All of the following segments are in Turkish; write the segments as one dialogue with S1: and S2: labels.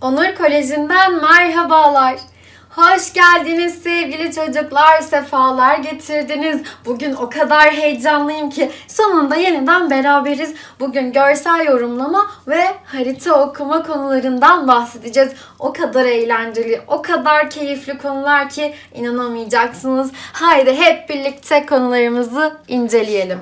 S1: Onur Koleji'nden merhabalar. Hoş geldiniz sevgili çocuklar, sefalar getirdiniz. Bugün o kadar heyecanlıyım ki sonunda yeniden beraberiz. Bugün görsel yorumlama ve harita okuma konularından bahsedeceğiz. O kadar eğlenceli, o kadar keyifli konular ki inanamayacaksınız. Haydi hep birlikte konularımızı inceleyelim.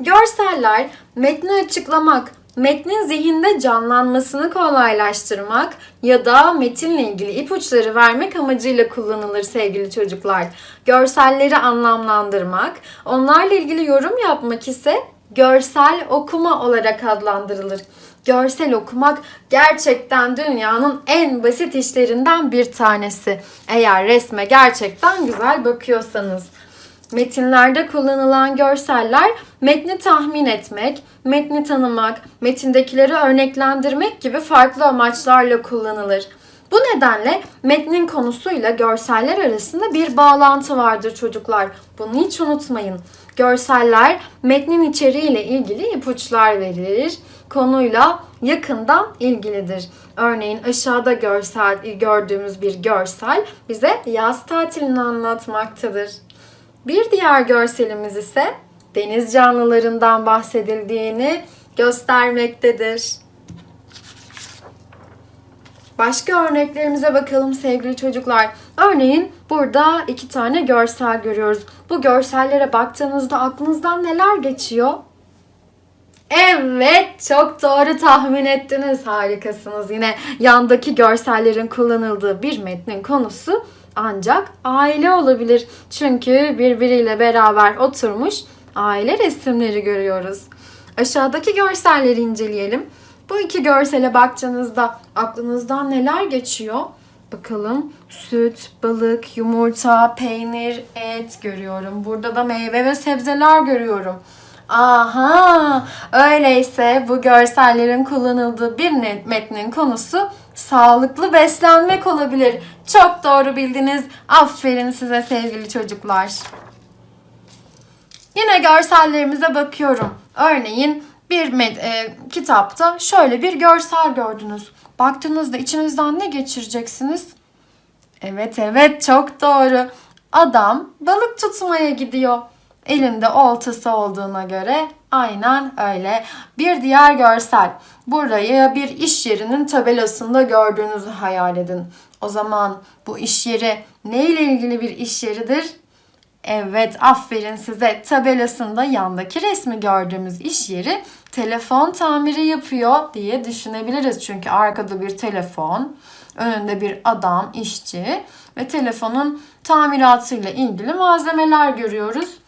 S1: Görseller metni açıklamak, metnin zihinde canlanmasını kolaylaştırmak ya da metinle ilgili ipuçları vermek amacıyla kullanılır sevgili çocuklar. Görselleri anlamlandırmak, onlarla ilgili yorum yapmak ise görsel okuma olarak adlandırılır. Görsel okumak gerçekten dünyanın en basit işlerinden bir tanesi. Eğer resme gerçekten güzel bakıyorsanız. Metinlerde kullanılan görseller metni tahmin etmek, metni tanımak, metindekileri örneklendirmek gibi farklı amaçlarla kullanılır. Bu nedenle metnin konusuyla görseller arasında bir bağlantı vardır çocuklar. Bunu hiç unutmayın. Görseller metnin içeriğiyle ilgili ipuçlar verir. Konuyla yakından ilgilidir. Örneğin aşağıda görsel gördüğümüz bir görsel bize yaz tatilini anlatmaktadır. Bir diğer görselimiz ise deniz canlılarından bahsedildiğini göstermektedir. Başka örneklerimize bakalım sevgili çocuklar. Örneğin burada iki tane görsel görüyoruz. Bu görsellere baktığınızda aklınızdan neler geçiyor? Evet, çok doğru tahmin ettiniz. Harikasınız. Yine yandaki görsellerin kullanıldığı bir metnin konusu ancak aile olabilir. Çünkü birbiriyle beraber oturmuş aile resimleri görüyoruz. Aşağıdaki görselleri inceleyelim. Bu iki görsele baktığınızda aklınızdan neler geçiyor? Bakalım süt, balık, yumurta, peynir, et görüyorum. Burada da meyve ve sebzeler görüyorum. Aha, öyleyse bu görsellerin kullanıldığı bir metnin konusu sağlıklı beslenmek olabilir. Çok doğru bildiniz. Aferin size sevgili çocuklar. Yine görsellerimize bakıyorum. Örneğin bir e, kitapta şöyle bir görsel gördünüz. Baktığınızda içinizden ne geçireceksiniz? Evet evet çok doğru. Adam balık tutmaya gidiyor. Elinde oltası olduğuna göre aynen öyle. Bir diğer görsel. Burayı bir iş yerinin tabelasında gördüğünüzü hayal edin. O zaman bu iş yeri ne ile ilgili bir iş yeridir? Evet, aferin size. Tabelasında yandaki resmi gördüğümüz iş yeri telefon tamiri yapıyor diye düşünebiliriz. Çünkü arkada bir telefon, önünde bir adam, işçi ve telefonun tamiratıyla ilgili malzemeler görüyoruz.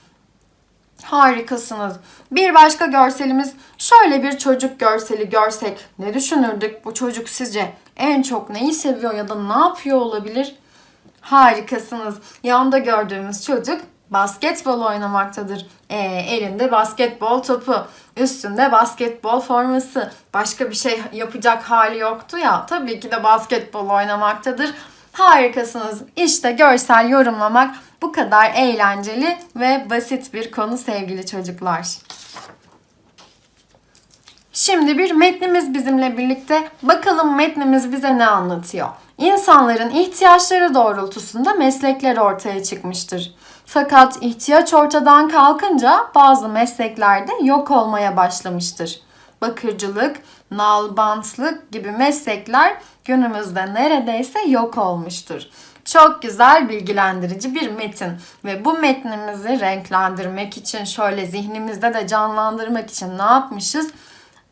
S1: Harikasınız. Bir başka görselimiz şöyle bir çocuk görseli görsek ne düşünürdük? Bu çocuk sizce en çok neyi seviyor ya da ne yapıyor olabilir? Harikasınız. Yanda gördüğümüz çocuk basketbol oynamaktadır. Ee, elinde basketbol topu, üstünde basketbol forması. Başka bir şey yapacak hali yoktu ya. Tabii ki de basketbol oynamaktadır. Harikasınız. İşte görsel yorumlamak bu kadar eğlenceli ve basit bir konu sevgili çocuklar. Şimdi bir metnimiz bizimle birlikte. Bakalım metnimiz bize ne anlatıyor? İnsanların ihtiyaçları doğrultusunda meslekler ortaya çıkmıştır. Fakat ihtiyaç ortadan kalkınca bazı meslekler de yok olmaya başlamıştır. Bakırcılık, nalbantlık gibi meslekler günümüzde neredeyse yok olmuştur. Çok güzel bilgilendirici bir metin ve bu metnimizi renklendirmek için şöyle zihnimizde de canlandırmak için ne yapmışız?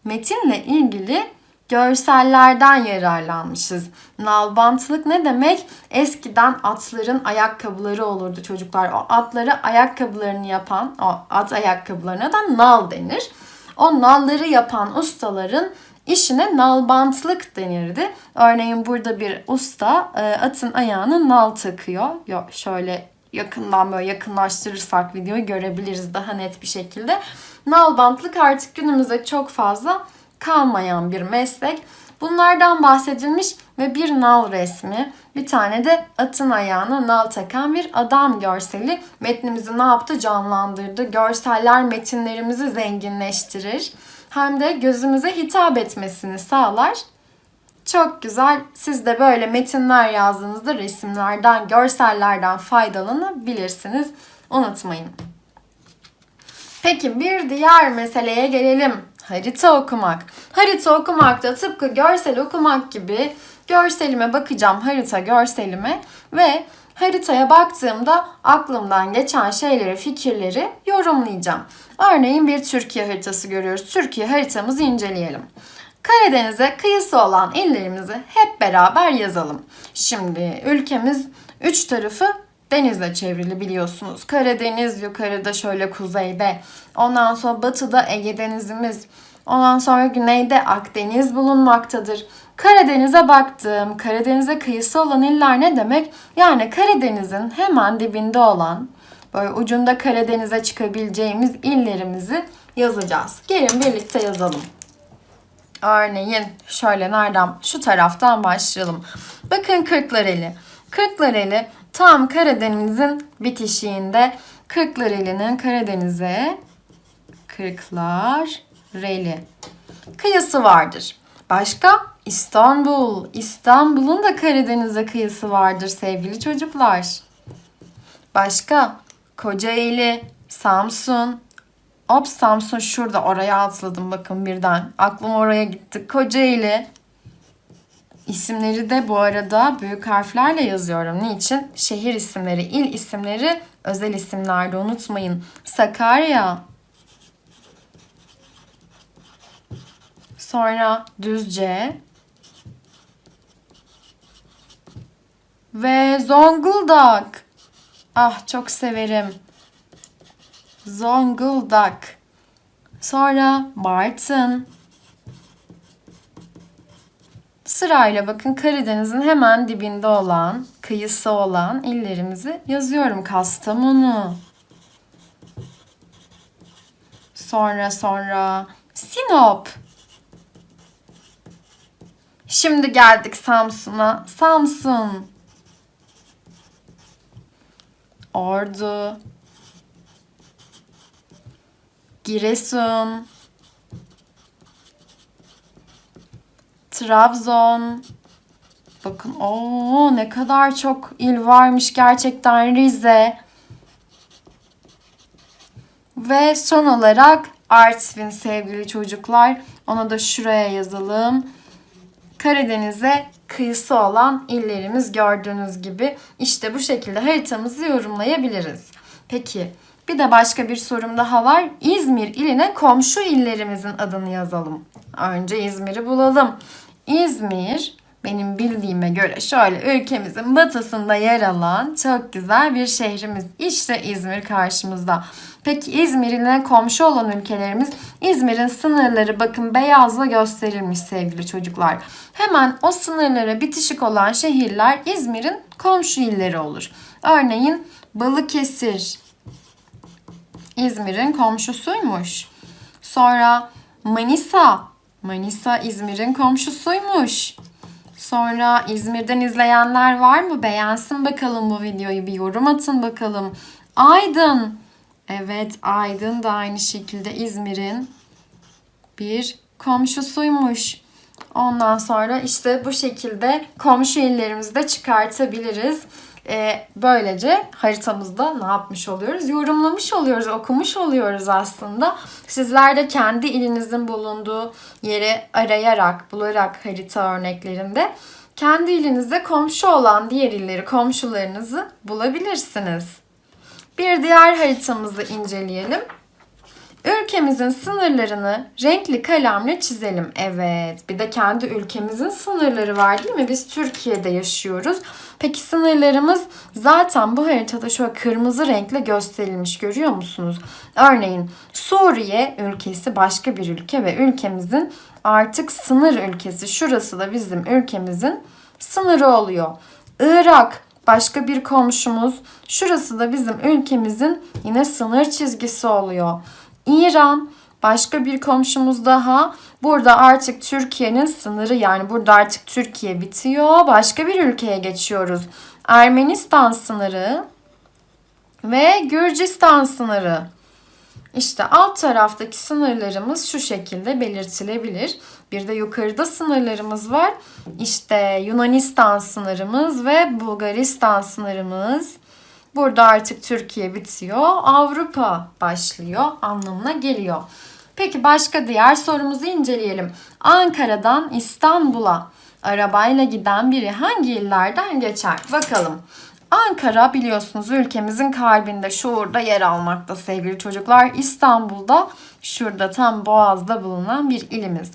S1: Metinle ilgili görsellerden yararlanmışız. Nalbantlık ne demek? Eskiden atların ayakkabıları olurdu çocuklar. O atları ayakkabılarını yapan, o at ayakkabılarına da nal denir. O nalları yapan ustaların işine nalbantlık denirdi. Örneğin burada bir usta e, atın ayağına nal takıyor. Yok şöyle yakından böyle yakınlaştırırsak videoyu görebiliriz daha net bir şekilde. Nalbantlık artık günümüzde çok fazla kalmayan bir meslek. Bunlardan bahsedilmiş ve bir nal resmi, bir tane de atın ayağına nal takan bir adam görseli metnimizi ne yaptı? Canlandırdı. Görseller metinlerimizi zenginleştirir. Hem de gözümüze hitap etmesini sağlar. Çok güzel. Siz de böyle metinler yazdığınızda resimlerden, görsellerden faydalanabilirsiniz. Unutmayın. Peki bir diğer meseleye gelelim. Harita okumak. Harita okumak da tıpkı görsel okumak gibi görselime bakacağım harita görselime ve haritaya baktığımda aklımdan geçen şeyleri, fikirleri yorumlayacağım. Örneğin bir Türkiye haritası görüyoruz. Türkiye haritamızı inceleyelim. Karadeniz'e kıyısı olan illerimizi hep beraber yazalım. Şimdi ülkemiz üç tarafı denizle çevrili biliyorsunuz. Karadeniz yukarıda şöyle kuzeyde. Ondan sonra batıda Ege Denizimiz. Ondan sonra güneyde Akdeniz bulunmaktadır. Karadeniz'e baktım. Karadeniz'e kıyısı olan iller ne demek? Yani Karadeniz'in hemen dibinde olan böyle ucunda Karadeniz'e çıkabileceğimiz illerimizi yazacağız. Gelin birlikte yazalım. Örneğin şöyle nereden? Şu taraftan başlayalım. Bakın Kırklareli. Kırklareli tam Karadeniz'in bitişiğinde. Kırklareli'nin Karadeniz'e Kırklareli kıyısı vardır. Başka? İstanbul. İstanbul'un da Karadeniz'e kıyısı vardır sevgili çocuklar. Başka? Kocaeli, Samsun. Hop Samsun şurada oraya atladım bakın birden. Aklım oraya gitti. Kocaeli. İsimleri de bu arada büyük harflerle yazıyorum. Niçin? Şehir isimleri, il isimleri özel isimlerde unutmayın. Sakarya. Sonra Düzce. Ve Zonguldak. Ah çok severim. Zonguldak. Sonra Bartın. Sırayla bakın Karadeniz'in hemen dibinde olan, kıyısı olan illerimizi yazıyorum. Kastamonu. Sonra sonra Sinop. Şimdi geldik Samsun'a. Samsun. Ordu. Giresun. Trabzon. Bakın o ne kadar çok il varmış gerçekten Rize. Ve son olarak Artvin sevgili çocuklar. Onu da şuraya yazalım. Karadeniz'e kıyısı olan illerimiz gördüğünüz gibi işte bu şekilde haritamızı yorumlayabiliriz. Peki bir de başka bir sorum daha var. İzmir iline komşu illerimizin adını yazalım. Önce İzmir'i bulalım. İzmir benim bildiğime göre şöyle ülkemizin batısında yer alan çok güzel bir şehrimiz. İşte İzmir karşımızda. Peki İzmir'ine komşu olan ülkelerimiz İzmir'in sınırları bakın beyazla gösterilmiş sevgili çocuklar. Hemen o sınırlara bitişik olan şehirler İzmir'in komşu illeri olur. Örneğin Balıkesir İzmir'in komşusuymuş. Sonra Manisa. Manisa İzmir'in komşusuymuş. Sonra İzmir'den izleyenler var mı? Beğensin bakalım bu videoyu. Bir yorum atın bakalım. Aydın. Evet Aydın da aynı şekilde İzmir'in bir komşusuymuş. Ondan sonra işte bu şekilde komşu illerimizi de çıkartabiliriz. Ee, böylece haritamızda ne yapmış oluyoruz? Yorumlamış oluyoruz, okumuş oluyoruz aslında. Sizler de kendi ilinizin bulunduğu yeri arayarak, bularak harita örneklerinde kendi ilinizde komşu olan diğer illeri, komşularınızı bulabilirsiniz. Bir diğer haritamızı inceleyelim. Ülkemizin sınırlarını renkli kalemle çizelim. Evet, bir de kendi ülkemizin sınırları var değil mi? Biz Türkiye'de yaşıyoruz. Peki sınırlarımız zaten bu haritada şöyle kırmızı renkle gösterilmiş görüyor musunuz? Örneğin Suriye ülkesi başka bir ülke ve ülkemizin artık sınır ülkesi. Şurası da bizim ülkemizin sınırı oluyor. Irak başka bir komşumuz. Şurası da bizim ülkemizin yine sınır çizgisi oluyor. İran başka bir komşumuz daha. Burada artık Türkiye'nin sınırı yani burada artık Türkiye bitiyor. Başka bir ülkeye geçiyoruz. Ermenistan sınırı ve Gürcistan sınırı. İşte alt taraftaki sınırlarımız şu şekilde belirtilebilir. Bir de yukarıda sınırlarımız var. İşte Yunanistan sınırımız ve Bulgaristan sınırımız. Burada artık Türkiye bitiyor, Avrupa başlıyor anlamına geliyor. Peki başka diğer sorumuzu inceleyelim. Ankara'dan İstanbul'a arabayla giden biri hangi illerden geçer? Bakalım. Ankara biliyorsunuz ülkemizin kalbinde şurada yer almakta sevgili çocuklar. İstanbul'da şurada tam Boğaz'da bulunan bir ilimiz.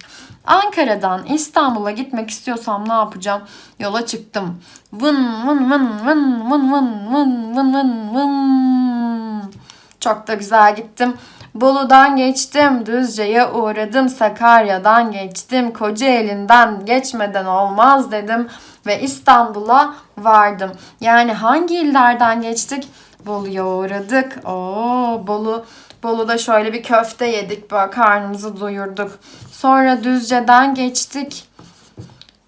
S1: Ankara'dan İstanbul'a gitmek istiyorsam ne yapacağım? Yola çıktım. Vın vın vın vın vın vın vın vın vın vın. Çok da güzel gittim. Bolu'dan geçtim, Düzce'ye uğradım, Sakarya'dan geçtim, Kocaeli'nden geçmeden olmaz dedim ve İstanbul'a vardım. Yani hangi illerden geçtik? Bolu'ya uğradık. Oo, Bolu Bolu'da şöyle bir köfte yedik, böyle karnımızı doyurduk. Sonra Düzce'den geçtik.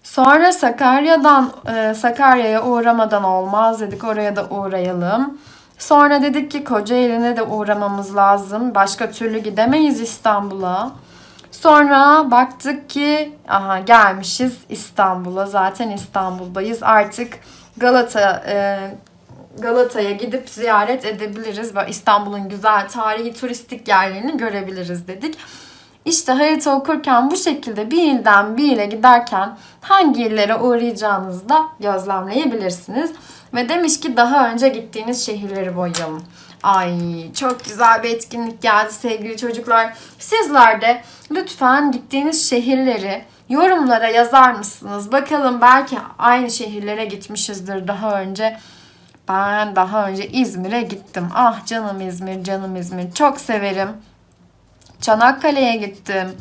S1: Sonra Sakarya'dan e, Sakarya'ya uğramadan olmaz dedik. Oraya da uğrayalım. Sonra dedik ki Kocaeli'ne de uğramamız lazım. Başka türlü gidemeyiz İstanbul'a. Sonra baktık ki aha gelmişiz İstanbul'a. Zaten İstanbul'dayız. Artık Galata e, Galata'ya gidip ziyaret edebiliriz İstanbul'un güzel tarihi turistik yerlerini görebiliriz dedik. İşte harita okurken bu şekilde bir ilden bir ile giderken hangi illere uğrayacağınızı da gözlemleyebilirsiniz. Ve demiş ki daha önce gittiğiniz şehirleri boyayalım. Ay çok güzel bir etkinlik geldi sevgili çocuklar. Sizler de lütfen gittiğiniz şehirleri yorumlara yazar mısınız? Bakalım belki aynı şehirlere gitmişizdir daha önce. Ben daha önce İzmir'e gittim. Ah canım İzmir, canım İzmir. Çok severim. Çanakkale'ye gittim.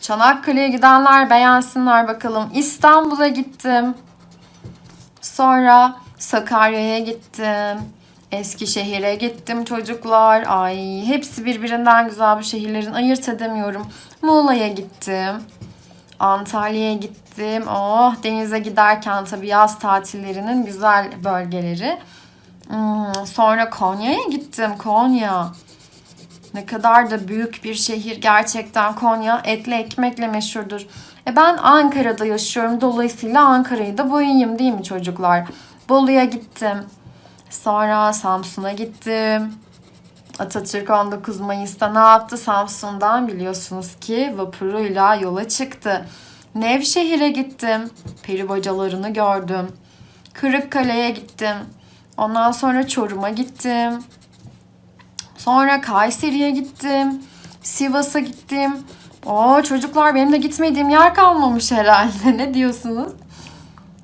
S1: Çanakkale'ye gidenler beğensinler bakalım. İstanbul'a gittim. Sonra Sakarya'ya gittim. Eskişehir'e gittim çocuklar. Ay hepsi birbirinden güzel bu şehirlerin ayırt edemiyorum. Muğla'ya gittim. Antalya'ya gittim. Oh denize giderken tabii yaz tatillerinin güzel bölgeleri. Hmm, sonra Konya'ya gittim. Konya. Ne kadar da büyük bir şehir gerçekten Konya etli ekmekle meşhurdur. E ben Ankara'da yaşıyorum dolayısıyla Ankara'yı da boyayayım değil mi çocuklar? Bolu'ya gittim. Sonra Samsun'a gittim. Atatürk 19 Mayıs'ta ne yaptı? Samsun'dan biliyorsunuz ki vapuruyla yola çıktı. Nevşehir'e gittim. Peri bacalarını gördüm. Kırıkkale'ye gittim. Ondan sonra Çorum'a gittim. Sonra Kayseri'ye gittim. Sivas'a gittim. Oo çocuklar benim de gitmediğim yer kalmamış herhalde. ne diyorsunuz?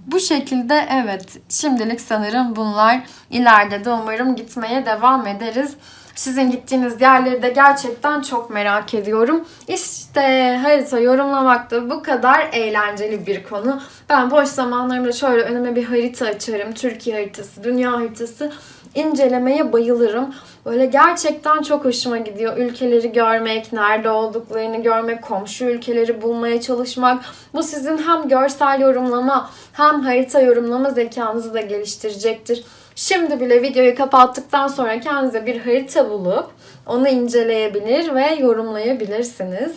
S1: Bu şekilde evet şimdilik sanırım bunlar ileride de umarım gitmeye devam ederiz. Sizin gittiğiniz yerleri de gerçekten çok merak ediyorum. İşte harita yorumlamak da bu kadar eğlenceli bir konu. Ben boş zamanlarımda şöyle önüme bir harita açarım. Türkiye haritası, dünya haritası incelemeye bayılırım. Böyle gerçekten çok hoşuma gidiyor. Ülkeleri görmek, nerede olduklarını görmek, komşu ülkeleri bulmaya çalışmak. Bu sizin hem görsel yorumlama hem harita yorumlama zekanızı da geliştirecektir. Şimdi bile videoyu kapattıktan sonra kendinize bir harita bulup onu inceleyebilir ve yorumlayabilirsiniz.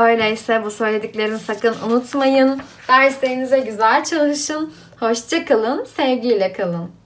S1: Öyleyse bu söylediklerimi sakın unutmayın. Derslerinize güzel çalışın. Hoşçakalın, sevgiyle kalın.